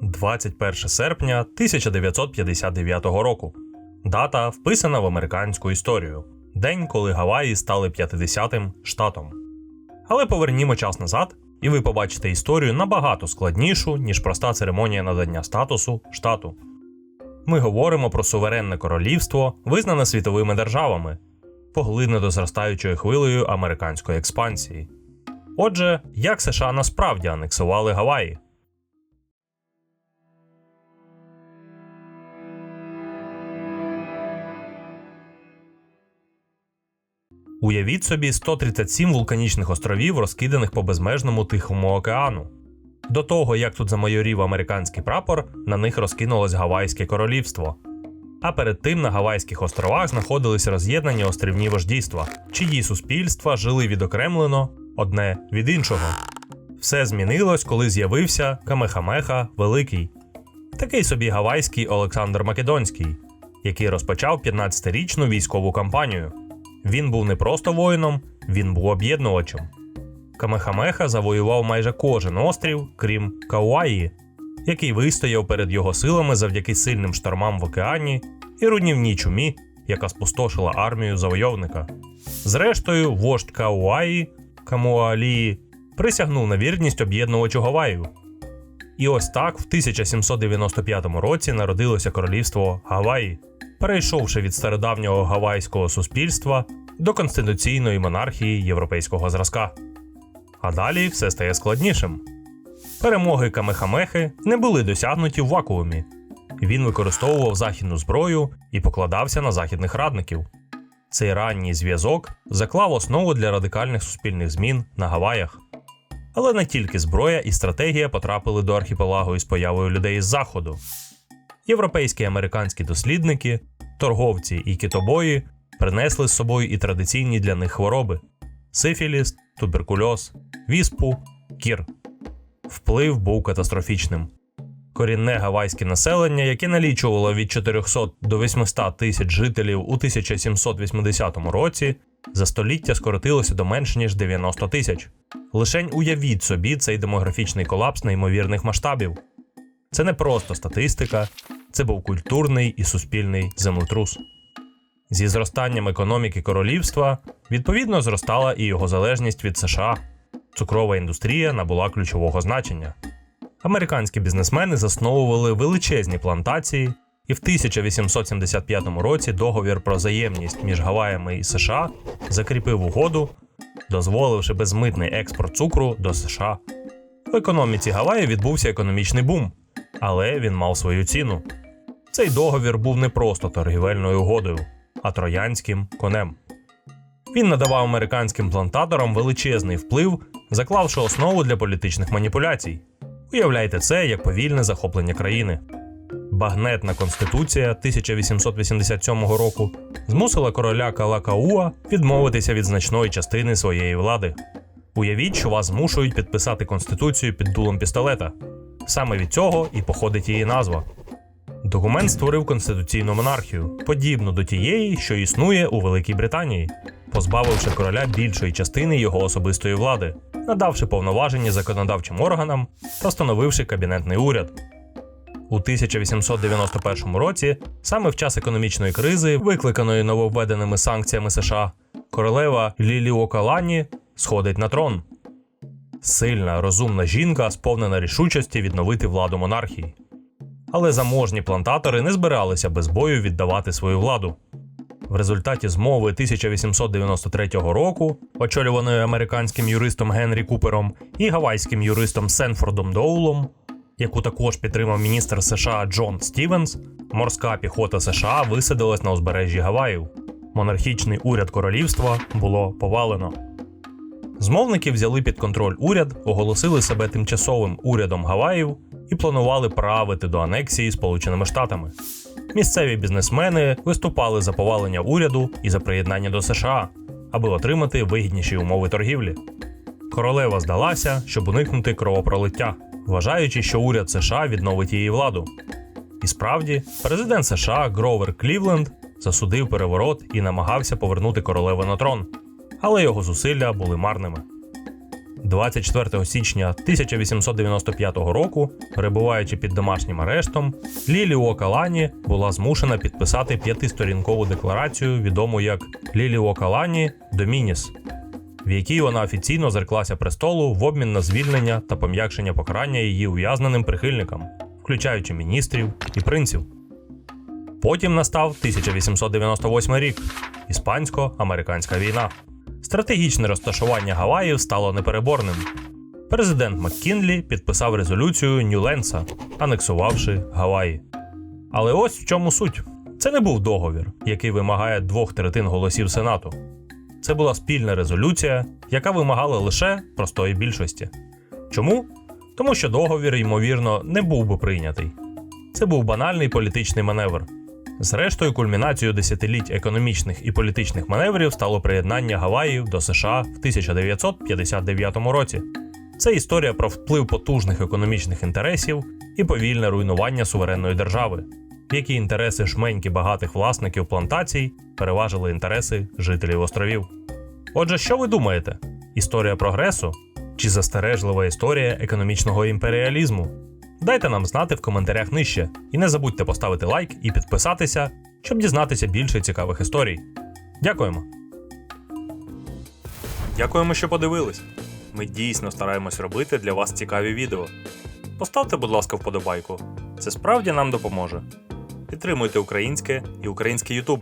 21 серпня 1959 року. Дата вписана в американську історію. День, коли Гаваї стали 50-тим штатом. Але повернімо час назад, і ви побачите історію набагато складнішу, ніж проста церемонія надання статусу штату. Ми говоримо про суверенне королівство, визнане світовими державами, поглинуто зростаючою хвилею американської експансії. Отже, як США насправді анексували Гаваї? Уявіть собі 137 вулканічних островів, розкиданих по безмежному Тихому океану. До того, як тут замайорів американський прапор, на них розкинулось Гавайське королівство. А перед тим на Гавайських островах знаходились роз'єднані острівні вождійства, чиї суспільства жили відокремлено одне від іншого. Все змінилось, коли з'явився Камехамеха Великий, такий собі гавайський Олександр Македонський, який розпочав 15-річну військову кампанію. Він був не просто воїном, він був об'єднувачем. Камехамеха завоював майже кожен острів, крім Кауаї, який вистояв перед його силами завдяки сильним штормам в океані і руйнівній чумі, яка спустошила армію завойовника. Зрештою, вождь Кауаї Камуалії присягнув на вірність об'єднувачу Гаваю. І ось так в 1795 році народилося королівство Гаваї, перейшовши від стародавнього гавайського суспільства до конституційної монархії європейського зразка. А далі все стає складнішим. Перемоги Камехамехи не були досягнуті в вакуумі. Він використовував західну зброю і покладався на західних радників. Цей ранній зв'язок заклав основу для радикальних суспільних змін на Гаваях. Але не тільки зброя і стратегія потрапили до архіпелагу із появою людей із заходу. Європейські і американські дослідники, торговці і китобої принесли з собою і традиційні для них хвороби: сифіліс, туберкульоз, віспу, кір. Вплив був катастрофічним. Корінне гавайське населення, яке налічувало від 400 до 800 тисяч жителів у 1780 році, за століття скоротилося до менш ніж 90 тисяч. Лишень уявіть собі цей демографічний колапс неймовірних масштабів. Це не просто статистика, це був культурний і суспільний землетрус. Зі зростанням економіки королівства відповідно зростала і його залежність від США. Цукрова індустрія набула ключового значення. Американські бізнесмени засновували величезні плантації, і в 1875 році договір про взаємність між Гаваями і США закріпив угоду, дозволивши безмитний експорт цукру до США. В економіці Гаваї відбувся економічний бум, але він мав свою ціну. Цей договір був не просто торгівельною угодою, а троянським конем. Він надавав американським плантаторам величезний вплив, заклавши основу для політичних маніпуляцій. Уявляйте це як повільне захоплення країни. Багнетна конституція 1887 року змусила короля Калакауа відмовитися від значної частини своєї влади. Уявіть, що вас змушують підписати конституцію під дулом пістолета. Саме від цього і походить її назва. Документ створив конституційну монархію, подібну до тієї, що існує у Великій Британії, позбавивши короля більшої частини його особистої влади, надавши повноваження законодавчим органам та встановивши кабінетний уряд. У 1891 році, саме в час економічної кризи, викликаної нововведеними санкціями США, королева Ліліокалані сходить на трон. Сильна, розумна жінка, сповнена рішучості відновити владу монархії. Але заможні плантатори не збиралися без бою віддавати свою владу. В результаті змови 1893 року, очолюваної американським юристом Генрі Купером і гавайським юристом Сенфордом Доулом, яку також підтримав міністр США Джон Стівенс, морська піхота США висадилась на узбережжі Гаваїв. Монархічний уряд королівства було повалено. Змовники взяли під контроль уряд, оголосили себе тимчасовим урядом Гаваїв і планували правити до анексії Сполученими Штатами. Місцеві бізнесмени виступали за повалення уряду і за приєднання до США, аби отримати вигідніші умови торгівлі. Королева здалася, щоб уникнути кровопролиття, вважаючи, що уряд США відновить її владу. І справді, президент США Гровер Клівленд засудив переворот і намагався повернути королеву на трон, але його зусилля були марними. 24 січня 1895 року, перебуваючи під домашнім арештом, Ліліуокалані була змушена підписати п'ятисторінкову декларацію, відому як Ліліуокалані Домініс, в якій вона офіційно зреклася престолу в обмін на звільнення та пом'якшення покарання її ув'язненим прихильникам, включаючи міністрів і принців. Потім настав 1898 рік іспансько-американська війна. Стратегічне розташування Гаваїв стало непереборним. Президент Маккінлі підписав резолюцію Нюленса, анексувавши Гаваї. Але ось в чому суть: це не був договір, який вимагає двох третин голосів Сенату. Це була спільна резолюція, яка вимагала лише простої більшості. Чому? Тому що договір, ймовірно, не був би прийнятий. Це був банальний політичний маневр. Зрештою, кульмінацією десятиліть економічних і політичних маневрів стало приєднання Гаваїв до США в 1959 році. Це історія про вплив потужних економічних інтересів і повільне руйнування суверенної держави, в якій інтереси шменьки багатих власників плантацій переважили інтереси жителів островів. Отже, що ви думаєте? Історія прогресу чи застережлива історія економічного імперіалізму? Дайте нам знати в коментарях нижче. І не забудьте поставити лайк і підписатися, щоб дізнатися більше цікавих історій. Дякуємо. Дякуємо, що подивились. Ми дійсно стараємось робити для вас цікаві відео. Поставте, будь ласка, вподобайку. Це справді нам допоможе. Підтримуйте українське і український YouTube.